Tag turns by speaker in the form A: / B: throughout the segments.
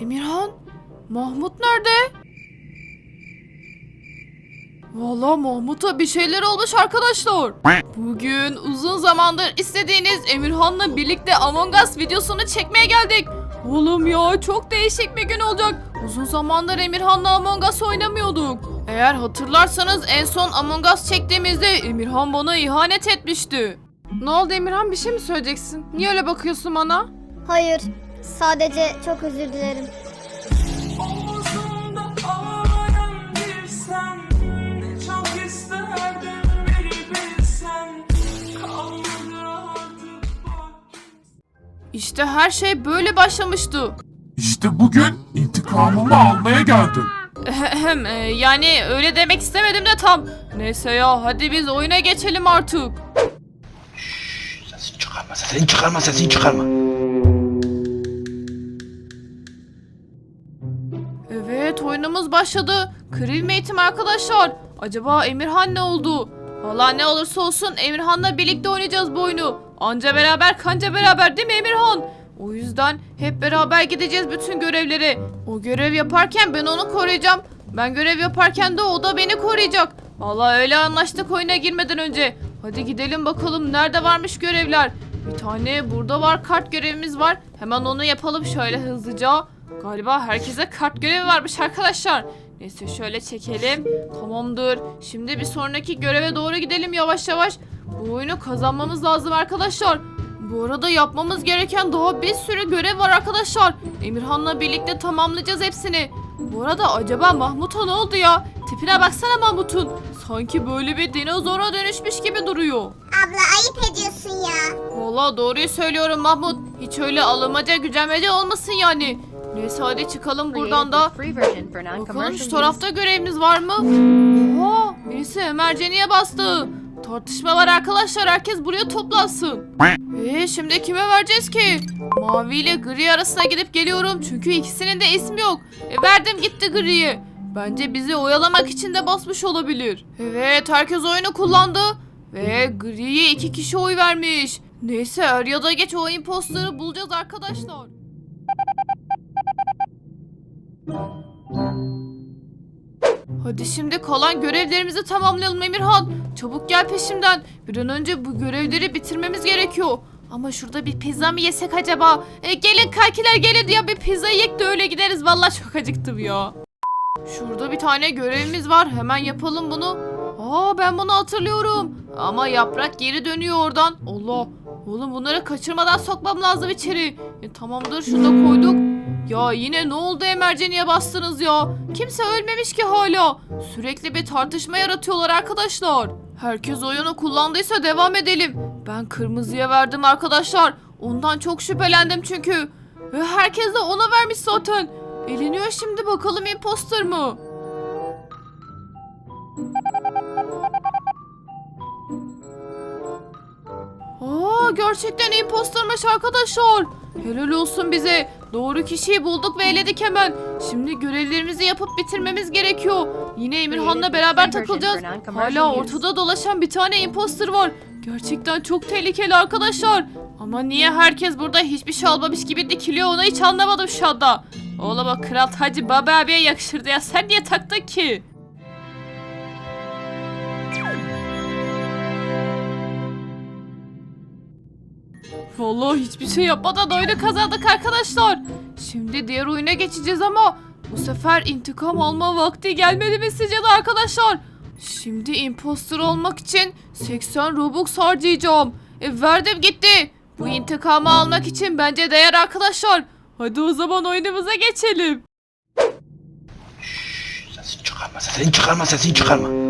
A: Emirhan? Mahmut nerede? Valla Mahmut'a bir şeyler olmuş arkadaşlar. Bugün uzun zamandır istediğiniz Emirhan'la birlikte Among Us videosunu çekmeye geldik. Oğlum ya çok değişik bir gün olacak. Uzun zamandır Emirhan'la Among Us oynamıyorduk. Eğer hatırlarsanız en son Among Us çektiğimizde Emirhan bana ihanet etmişti. Ne oldu Emirhan bir şey mi söyleyeceksin? Niye öyle bakıyorsun bana?
B: Hayır. Sadece çok özür dilerim.
A: İşte her şey böyle başlamıştı.
C: İşte bugün intikamımı almaya geldim.
A: Ahem, e, yani öyle demek istemedim de tam. Neyse ya hadi biz oyuna geçelim artık.
D: Sesini çıkarma, sesini çıkarma, sesini çıkarma.
A: Oyunumuz başladı. Kırılma eğitim arkadaşlar. Acaba Emirhan ne oldu? Valla ne olursa olsun Emirhan'la birlikte oynayacağız bu oyunu. Anca beraber kanca beraber değil mi Emirhan? O yüzden hep beraber gideceğiz bütün görevleri. O görev yaparken ben onu koruyacağım. Ben görev yaparken de o da beni koruyacak. Valla öyle anlaştık oyuna girmeden önce. Hadi gidelim bakalım nerede varmış görevler. Bir tane burada var kart görevimiz var. Hemen onu yapalım şöyle hızlıca. Galiba herkese kart görevi varmış arkadaşlar. Neyse şöyle çekelim. Tamamdır. Şimdi bir sonraki göreve doğru gidelim yavaş yavaş. Bu oyunu kazanmamız lazım arkadaşlar. Bu arada yapmamız gereken daha bir sürü görev var arkadaşlar. Emirhan'la birlikte tamamlayacağız hepsini. Bu arada acaba Mahmut'a ne oldu ya? Tipine baksana Mahmut'un. Sanki böyle bir dinozora dönüşmüş gibi duruyor.
B: Abla ayıp ediyorsun ya.
A: Valla doğruyu söylüyorum Mahmut. Hiç öyle alınmaca gücenmece olmasın yani. Neyse hadi çıkalım buradan da. Bakalım şu tarafta görevimiz var mı? Oha birisi emerceniye bastı. Tartışma var arkadaşlar herkes buraya toplansın. Eee şimdi kime vereceğiz ki? Mavi ile gri arasına gidip geliyorum çünkü ikisinin de ismi yok. E, verdim gitti griyi. Bence bizi oyalamak için de basmış olabilir. Evet herkes oyunu kullandı. Ve griye iki kişi oy vermiş. Neyse er ya da geç o imposterı bulacağız arkadaşlar. Hadi şimdi kalan görevlerimizi tamamlayalım Emirhan. Çabuk gel peşimden. Bir an önce bu görevleri bitirmemiz gerekiyor. Ama şurada bir pizza mı yesek acaba? E, gelin kankiler gelin ya bir pizza yiyek de öyle gideriz. Vallahi çok acıktım ya. Şurada bir tane görevimiz var. Hemen yapalım bunu. Aa ben bunu hatırlıyorum. Ama yaprak geri dönüyor oradan. Allah. Oğlum bunları kaçırmadan sokmam lazım içeri. E, tamamdır şunu da koyduk. Ya yine ne oldu emerceniye bastınız ya? Kimse ölmemiş ki hala. Sürekli bir tartışma yaratıyorlar arkadaşlar. Herkes oyunu kullandıysa devam edelim. Ben kırmızıya verdim arkadaşlar. Ondan çok şüphelendim çünkü. Ve herkes de ona vermiş zaten. Eleniyor şimdi bakalım imposter mı? Aa gerçekten impostermış arkadaşlar. Helal olsun bize. Doğru kişiyi bulduk ve eledik hemen. Şimdi görevlerimizi yapıp bitirmemiz gerekiyor. Yine Emirhan'la beraber takılacağız. Hala ortada dolaşan bir tane imposter var. Gerçekten çok tehlikeli arkadaşlar. Ama niye herkes burada hiçbir şey almamış gibi dikiliyor onu hiç anlamadım şu anda. Oğlum o Kral Hacı Baba abiye yakışırdı ya. Sen niye taktın ki? Vallahi hiçbir şey yapmadan oyunu kazandık arkadaşlar. Şimdi diğer oyuna geçeceğiz ama bu sefer intikam alma vakti gelmedi mi sizce de arkadaşlar? Şimdi imposter olmak için 80 Robux harcayacağım. E, verdim gitti. Bu intikamı almak için bence değer arkadaşlar. Hadi o zaman oyunumuza geçelim.
D: Sesini çıkarma, sesini çıkarma, sesini çıkarma.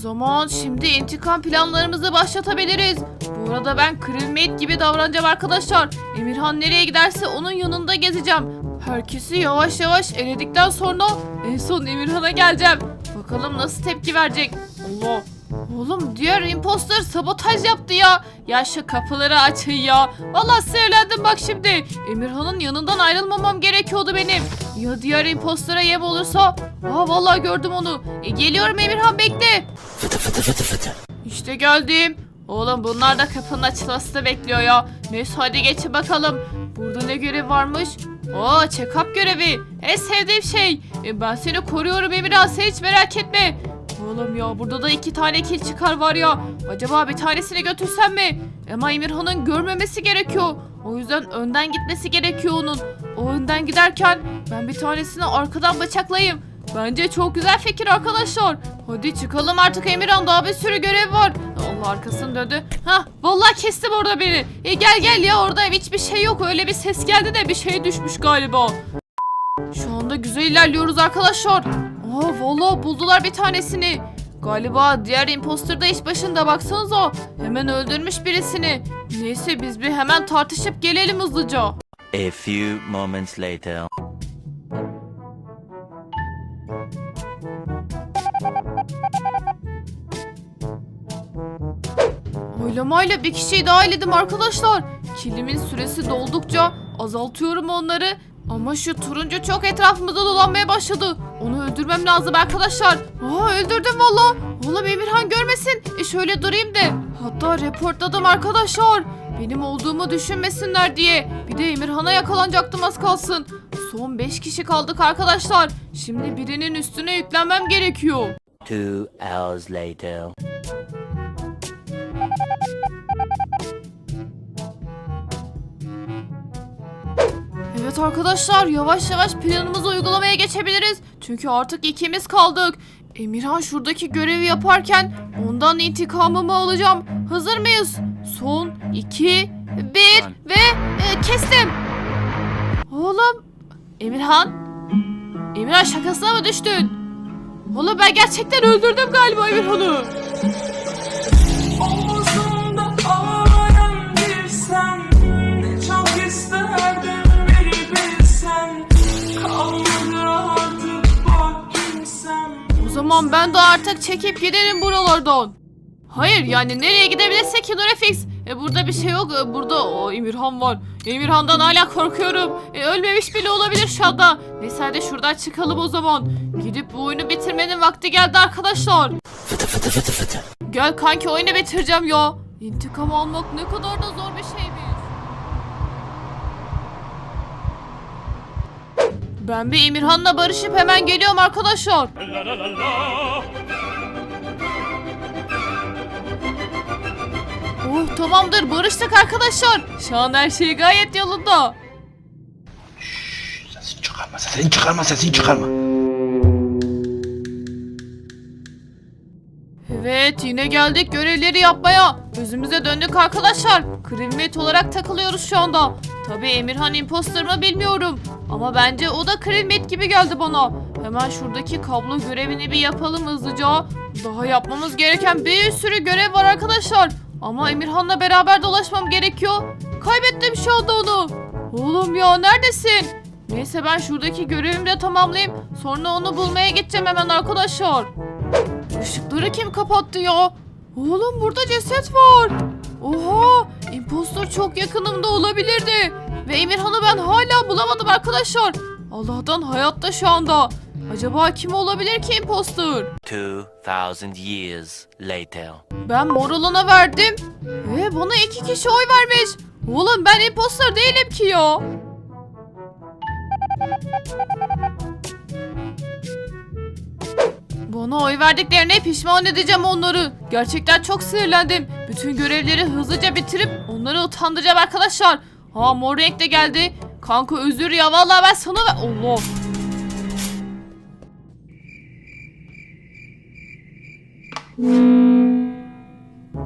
A: Zaman şimdi intikam planlarımızı başlatabiliriz. Bu arada ben Krillmate gibi davranacağım arkadaşlar. Emirhan nereye giderse onun yanında gezeceğim. Herkesi yavaş yavaş eledikten sonra en son Emirhan'a geleceğim. Bakalım nasıl tepki verecek. Allah. Oğlum diğer imposter sabotaj yaptı ya. Ya şu kapıları açın ya. Vallahi sinirlendim bak şimdi. Emirhan'ın yanından ayrılmamam gerekiyordu benim. Ya diğer impostera yem olursa? Aa vallahi gördüm onu. E, geliyorum Emirhan bekle.
D: Fıtı fıtı fıtı fıtı.
A: İşte geldim. Oğlum bunlar da kapının açılmasını bekliyor ya. Neyse hadi geçin bakalım. Burada ne görev varmış? Oo check-up görevi. En sevdiğim şey. E, ben seni koruyorum Emirhan sen hiç merak etme. Oğlum ya burada da iki tane kil çıkar var ya. Acaba bir tanesini götürsem mi? Ama Emirhan'ın görmemesi gerekiyor. O yüzden önden gitmesi gerekiyor onun. O önden giderken ben bir tanesini arkadan bıçaklayayım. Bence çok güzel fikir arkadaşlar. Hadi çıkalım artık Emirhan daha bir sürü görev var. Allah arkasını döndü. Hah vallahi kestim orada beni. E gel gel ya orada hiçbir şey yok. Öyle bir ses geldi de bir şey düşmüş galiba. Şu anda güzel ilerliyoruz arkadaşlar. Aa vallahi buldular bir tanesini. Galiba diğer imposter da iş başında baksanıza. Hemen öldürmüş birisini. Neyse biz bir hemen tartışıp gelelim hızlıca.
E: A few moments later.
A: Oylamayla bir kişiyi daha eledim arkadaşlar. Kilimin süresi doldukça azaltıyorum onları. Ama şu turuncu çok etrafımızda dolanmaya başladı. Onu öldürmem lazım arkadaşlar. Aa öldürdüm valla. Oğlum Emirhan görmesin. E şöyle durayım de. Hatta reportladım arkadaşlar. Benim olduğumu düşünmesinler diye. Bir de Emirhan'a yakalanacaktım az kalsın. Son 5 kişi kaldık arkadaşlar. Şimdi birinin üstüne yüklenmem gerekiyor.
E: Two hours later.
A: Evet arkadaşlar yavaş yavaş planımızı uygulamaya geçebiliriz. Çünkü artık ikimiz kaldık. Emirhan şuradaki görevi yaparken ondan intikamımı alacağım. Hazır mıyız? Son, iki, bir ve e, kestim. Oğlum Emirhan. Emirhan şakasına mı düştün? Oğlum ben gerçekten öldürdüm galiba Emirhan'ı. Ben de artık çekip giderim buralardan. Hayır yani nereye gidebilirsek ki Nurefix? E burada bir şey yok. E, burada o Emirhan var. Emirhan'dan hala korkuyorum. E, ölmemiş bile olabilir şu anda. Neyse hadi şuradan çıkalım o zaman. Gidip bu oyunu bitirmenin vakti geldi arkadaşlar. Gel kanki oyunu bitireceğim ya. İntikam almak ne kadar da zor bir şeymiş. Ben bir Emirhan'la barışıp hemen geliyorum arkadaşlar. Oh tamamdır barıştık arkadaşlar. Şu an her şey gayet yolunda.
D: Sesini çıkarma sesini çıkarma sesini çıkarma.
A: Evet yine geldik görevleri yapmaya. Özümüze döndük arkadaşlar. Krivmet olarak takılıyoruz şu anda. Tabii Emirhan imposter mı bilmiyorum. Ama bence o da Krivmet gibi geldi bana. Hemen şuradaki kablo görevini bir yapalım hızlıca. Daha yapmamız gereken bir sürü görev var arkadaşlar. Ama Emirhan'la beraber dolaşmam gerekiyor. Kaybettim şu anda onu. Oğlum ya neredesin? Neyse ben şuradaki görevimi de tamamlayayım. Sonra onu bulmaya gideceğim hemen arkadaşlar. Işıkları kim kapattı ya? Oğlum burada ceset var. Oha! Impostor çok yakınımda olabilirdi. Ve Emirhan'ı ben hala bulamadım arkadaşlar. Allah'tan hayatta şu anda. Acaba kim olabilir ki impostor?
E: Two thousand years later.
A: Ben mor olana verdim. Ve bana iki kişi oy vermiş. Oğlum ben impostor değilim ki ya. Bana oy verdiklerine pişman edeceğim onları. Gerçekten çok sinirlendim. Bütün görevleri hızlıca bitirip onları utandıracağım arkadaşlar. Ha mor renk de geldi. Kanka özür ya vallahi ben sana ve... Allah.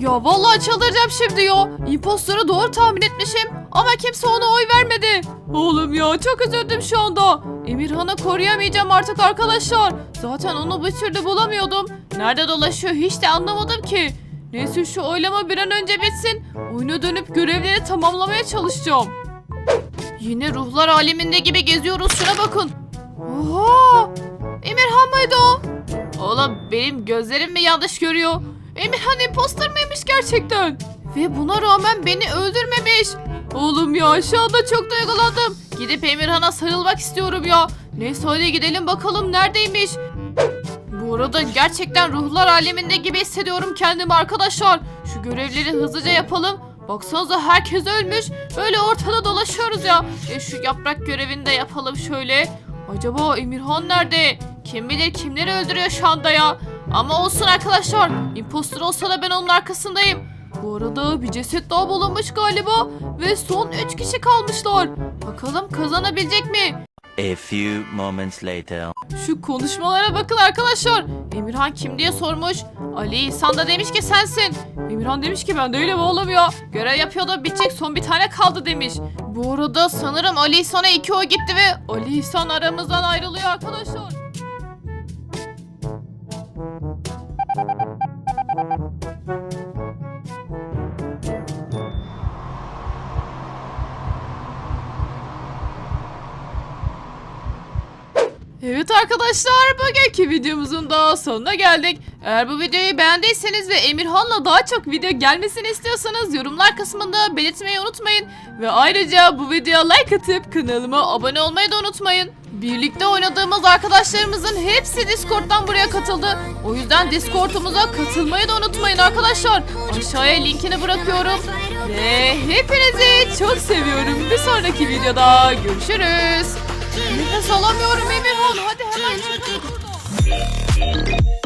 A: Ya vallahi çıldıracağım şimdi ya. İmpostoru doğru tahmin etmişim ama kimse ona oy vermedi. Oğlum ya çok üzüldüm şu anda. Emirhan'ı koruyamayacağım artık arkadaşlar. Zaten onu bir türlü bulamıyordum. Nerede dolaşıyor hiç de anlamadım ki. Neyse şu oylama bir an önce bitsin. Oyuna dönüp görevleri tamamlamaya çalışacağım. Yine ruhlar aleminde gibi geziyoruz şuna bakın. Oha! Emirhan mıydı o? Oğlum benim gözlerim mi yanlış görüyor? Emirhan imposter mıymış gerçekten? Ve buna rağmen beni öldürmemiş. Oğlum ya şu anda çok duygulandım. Gidip Emirhan'a sarılmak istiyorum ya. Neyse hadi gidelim bakalım neredeymiş. Bu arada gerçekten ruhlar aleminde gibi hissediyorum kendimi arkadaşlar. Şu görevleri hızlıca yapalım. Baksanıza herkes ölmüş. Böyle ortada dolaşıyoruz ya. E şu yaprak görevini de yapalım şöyle. Acaba Emirhan nerede? Kim bilir kimleri öldürüyor şu anda ya. Ama olsun arkadaşlar. Impostor olsa da ben onun arkasındayım. Bu arada bir ceset daha bulunmuş galiba. Ve son 3 kişi kalmışlar. Bakalım kazanabilecek mi?
E: A few moments later.
A: Şu konuşmalara bakın arkadaşlar. Emirhan kim diye sormuş. Ali İhsan da demiş ki sensin. Emirhan demiş ki ben de öyle oğlum ya. Görev yapıyordu bitecek son bir tane kaldı demiş. Bu arada sanırım Ali İhsan'a iki o gitti ve Ali İhsan aramızdan ayrılıyor arkadaşlar. Evet arkadaşlar bugünkü videomuzun da sonuna geldik. Eğer bu videoyu beğendiyseniz ve Emirhan'la daha çok video gelmesini istiyorsanız yorumlar kısmında belirtmeyi unutmayın. Ve ayrıca bu videoya like atıp kanalıma abone olmayı da unutmayın. Birlikte oynadığımız arkadaşlarımızın hepsi Discord'dan buraya katıldı. O yüzden Discord'umuza katılmayı da unutmayın arkadaşlar. Aşağıya linkini bırakıyorum. Ve hepinizi çok seviyorum. Bir sonraki videoda görüşürüz. Nefes alamıyorum Emirhan. Hadi hemen çıkalım buradan.